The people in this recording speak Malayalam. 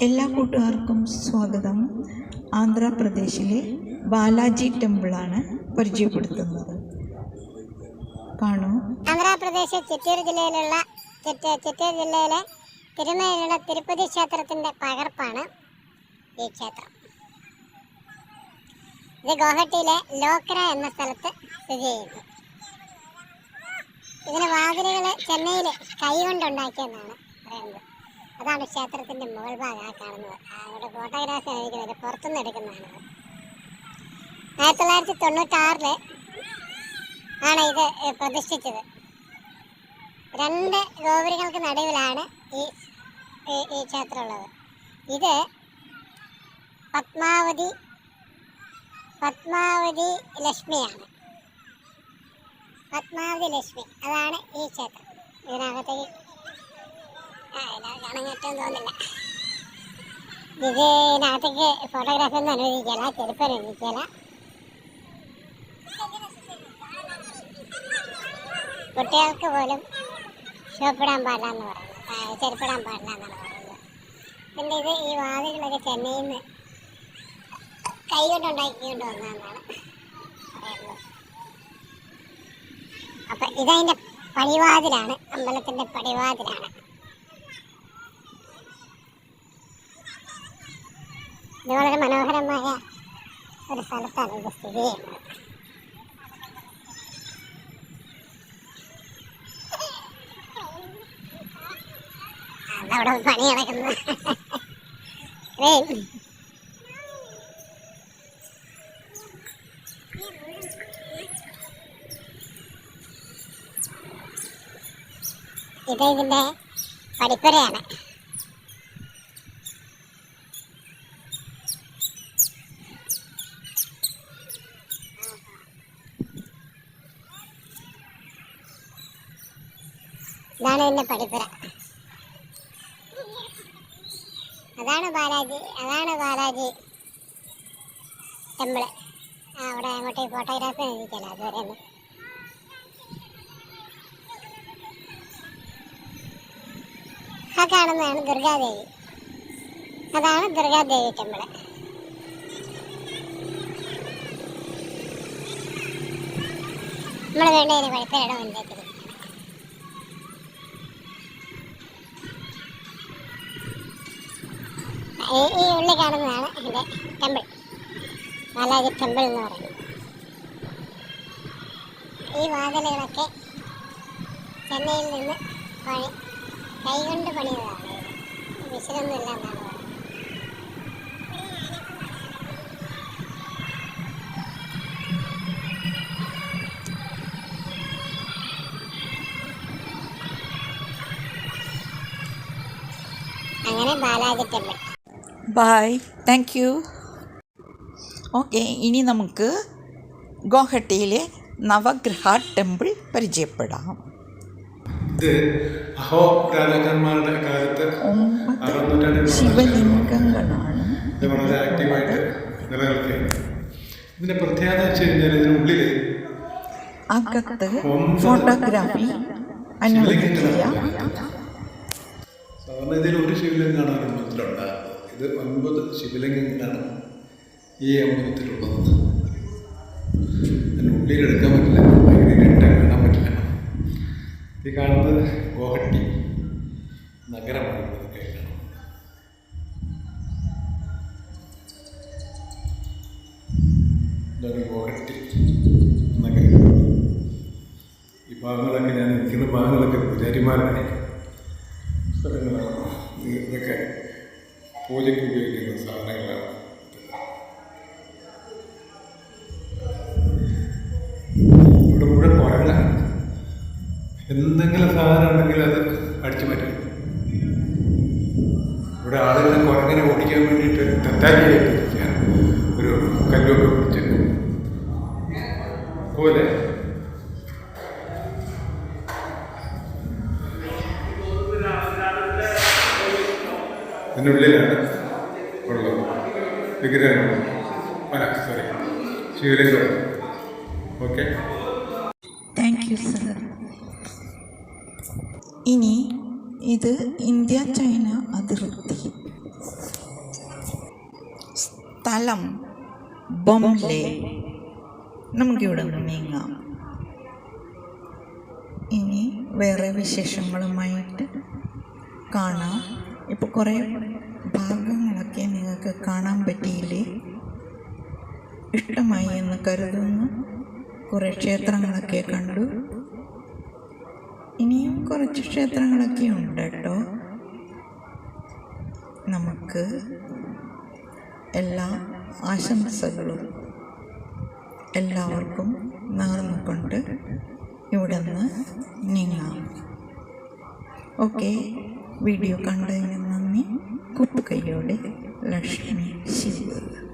എല്ലാ കൂട്ടുകാർക്കും സ്വാഗതം. ആന്ധ്രാപ്രദേശിലെ ബാലാജി ടെമ്പിളാണ് പരിചയപ്പെടുത്തുന്നത്. കാണൂ. ആന്ധ്രാപ്രദേശ് ചിറ്റൂർ ജില്ലയിലുള്ള ചിറ്റ- ചിറ്റൂർ ജില്ലയിലെ തിരുനേരിയുടെ തിരുപ്പതി ക്ഷേത്രത്തിന്റെ പകർപ്പാണ് ഈ ക്ഷേത്രം. ഇത് ഗോഹട്ടിയിലെ ലോക്ര എന്ന സ്ഥലത്ത് സ്ഥിതി ചെയ്യുന്നു. ഇതിന് വാതിലുകൾ ചെന്നൈയിൽ കൈ കൊണ്ടുണ്ടാക്കിയെന്നാണ് പറയുന്നത് അതാണ് ക്ഷേത്രത്തിന്റെ മുകൾ ഭാഗം ആ കാണുന്നത്. അവിടെ ഫോട്ടോഗ്രാഫി ആയിരിക്കുന്നത് പുറത്തുനിന്ന് എടുക്കുന്നതാണ്. ആയിരത്തി തൊള്ളായിരത്തി തൊണ്ണൂറ്റാറിൽ ആണ് ഇത് പ്രതിഷ്ഠിച്ചത്. രണ്ട് ഗോപുരങ്ങൾക്ക് നടുവിലാണ് ഈ ഈ- ഈ ക്ഷേത്രം ഉള്ളത് ഇത് പത്മാവതി പത്മാവതി ലക്ഷ്മിയാണ്. പത്മാവതി ലക്ഷ്മി. അതാണ് ഈ ക്ഷേത്രം. ഇതിനകത്തേക്ക് തോന്നില്ല ഇതിനകത്തേക്ക് ഫോട്ടോഗ്രാഫി ഒന്നും അനുവദിക്കില്ല ചെരുപ്പ് അനുവദിക്കില്ല കുട്ടികൾക്ക് പോലും ഷോപ്പിടാൻ പാടില്ല എന്ന് പറയുന്നത്. ചെരുപ്പിടാൻ പാടില്ല എന്നാണ് പറയുന്നത്. പിന്നെ ഇത് ഈ വാതിലൊക്കെ ചെന്നൈയിൽ നിന്ന് കൈ കൊണ്ടുണ്ടാക്കിക്കൊണ്ട് വന്നതെന്നാണ് പറയുന്നത്. അപ്പം ഇതതിന്റെ പടിവാതിലാണ് അമ്പലത്തിന്റെ പടിവാതിലാണ്. ഇത് വളരെ മനോഹരമായ ഒരു സ്ഥലത്താണ് ഇത് സ്ഥിതി ചെയ്യുന്നത്. അതവിടെ പണി. ഇത് ഇതിന്റെ പടിപ്പുരയാണ്. ഇതാണ് ഇതിന്റെ പഠിപ്പുര അതാണ് ബാലാജി അതാണ് ബാലാജി ടെമ്പിൾ. ആ അവിടെ അങ്ങോട്ട് ഫോട്ടോഗ്രാഫി എഴുതിക്കല്ല അതുവരെ ആ കാണുന്നതാണ് ദുർഗാദേവി. അതാണ് ദുർഗാദേവി ടെമ്പിൾ. നമ്മൾ വേണ്ടതിന് പഴുത്തരയുടെ മുന്നിലേക്ക് ഈ ഈ ഉള്ളി കാണുന്നതാണ് എന്റെ ടെമ്പിൾ ബാലാജി ടെമ്പിൾ എന്ന് പറയുന്നത് ഈ വാതിലുകളൊക്കെ ചെന്നൈയിൽ നിന്ന് പണി കൈകൊണ്ട് പണിയതാണ് ഇത് വിശദമൊന്നുമില്ല എന്നാണ് അങ്ങനെ Balaji temple bye thank you okay ഇനി നമുക്ക് ഗോഹട്ടിയിലെ നവഗ്രഹ ടെമ്പിൾ പരിചയപ്പെടാം. ഇത് അഹോ രാജാക്കന്മാരുടെ കാലത്ത് ശിവലിംഗങ്ങളാണ്. ഇത് വളരെ ആക്റ്റീവായിട്ട് നിലനിൽക്കുകയാണ്. ഇതിന്റെ പ്രത്യേകത വെച്ച് കഴിഞ്ഞാൽ ഇതിനുള്ളിൽ അകത്ത് ഫോട്ടോഗ്രാഫി അനുവദിക്കില്ല സാധാരണ ഇതിൽ ഒരു ശിവലിംഗമാണ് ഇത് ഒൻപത് ശിവലിംഗങ്ങളാണ് ഈ അമ്പലത്തിലുള്ളത്. അതിനുള്ളിൽ എടുക്കാൻ പറ്റില്ല. ഭയങ്കരമായിട്ട് കാണാൻ പറ്റില്ല. ഈ കാണുന്നത് ഗോഹട്ടി നഗരമാണ് ഗുവാഹട്ടി നഗരം. ഈ ഭാഗങ്ങളൊക്കെ ഞാൻ നിൽക്കുന്ന ഭാഗങ്ങളൊക്കെ പൂജാരിമാരുടെ സ്ഥലങ്ങളാണ്. ഇത് ഇതൊക്കെ പൂജയ്ക്ക് ഉപയോഗിക്കുന്ന സാധനങ്ങളാണ് ഇവിടെ മുഴുവൻ മഴ എന്തെങ്കിലും സാധനം ഉണ്ടെങ്കിൽ അത് അടിച്ചു മാറ്റും. ഇവിടെ ആളുകളെ കുരങ്ങനെ ഓടിക്കാൻ വേണ്ടിയിട്ട് ഒരു ഇതിനുള്ളിലാണ് ഉള്ളത്. വിഗ്രഹങ്ങൾ സോറി ശിവലിംഗം. ഓക്കെ താങ്ക് യു സർ ഇനി ഇത് ഇന്ത്യ ചൈന അതിർത്തി. സ്ഥലം ബോംബെ. നമുക്കിവിടെ നിന്ന് നീങ്ങാം. ഇനി വേറെ വിശേഷങ്ങളുമായിട്ട് കാണാം. ഇപ്പോൾ കുറേ ഭാഗങ്ങളൊക്കെ നിങ്ങൾക്ക് കാണാൻ പറ്റിയില്ലേ? ഇഷ്ടമായി എന്ന് കരുതുന്നു. കുറേ ക്ഷേത്രങ്ങളൊക്കെ കണ്ടു. ഇനിയും കുറച്ച് ക്ഷേത്രങ്ങളൊക്കെ ഉണ്ട് കേട്ടോ. നമുക്ക് എല്ലാ ആശംസകളും എല്ലാവർക്കും നേർന്നുകൊണ്ട് ഇവിടെ നിന്ന് നീങ്ങാം. ഓക്കെ വീഡിയോ കണ്ടതിന് como que yo le, la Shani Símbolo.